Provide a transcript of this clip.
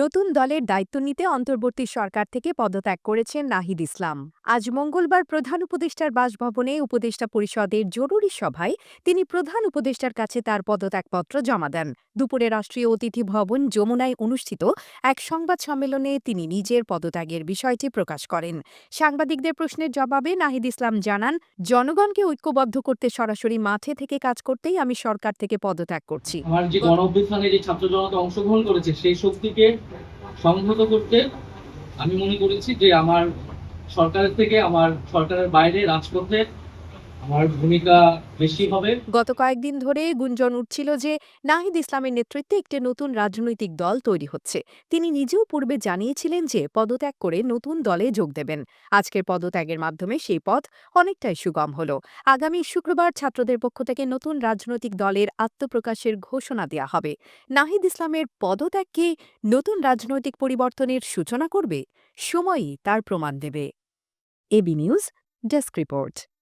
নতুন দলের দায়িত্ব নিতে অন্তর্বর্তী সরকার থেকে পদত্যাগ করেছেন নাহিদ ইসলাম। আজ মঙ্গলবার প্রধান উপদেষ্টার বাসভবনে উপদেষ্টা পরিষদের জরুরি সভায় তিনি প্রধান উপদেষ্টার কাছে তার পদত্যাগপত্র জমা দেন। দুপুরে রাষ্ট্রীয় অতিথি ভবন যমুনায় অনুষ্ঠিত এক সংবাদ সম্মেলনে তিনি নিজের পদত্যাগের বিষয়টি প্রকাশ করেন। সাংবাদিকদের প্রশ্নের জবাবে নাহিদ ইসলাম জানান, জনগণকে ঐক্যবদ্ধ করতে সরাসরি মাঠে থেকে কাজ করতেই আমি সরকার থেকে পদত্যাগ করছি। আমার যে গণ যে ছাত্র জনতা অংশগ্রহণ করেছে, সেই শক্তিকে সংহত করতে আমি মনে করেছি যে আমার সরকারের থেকে আমার সরকারের বাইরে রাজপথে আমার ভূমিকা বেশি হবে। গত কয়েকদিন ধরে গুঞ্জন উঠছিল যে নাহিদ ইসলামের নেতৃত্বে একটি নতুন রাজনৈতিক দল তৈরি হচ্ছে। তিনি নিজেও পূর্বে জানিয়েছিলেন যে পদত্যাগ করে নতুন দলে যোগ দেবেন। আজকের পদত্যাগের মাধ্যমে সেই পথ অনেকটাই সুগম হল। আগামী শুক্রবার ছাত্রদের পক্ষ থেকে নতুন রাজনৈতিক দলের আত্মপ্রকাশের ঘোষণা দেওয়া হবে। নাহিদ ইসলামের পদত্যাগ কি নতুন রাজনৈতিক পরিবর্তনের সূচনা করবে? সময়ই তার প্রমাণ দেবে। AB news, desk report.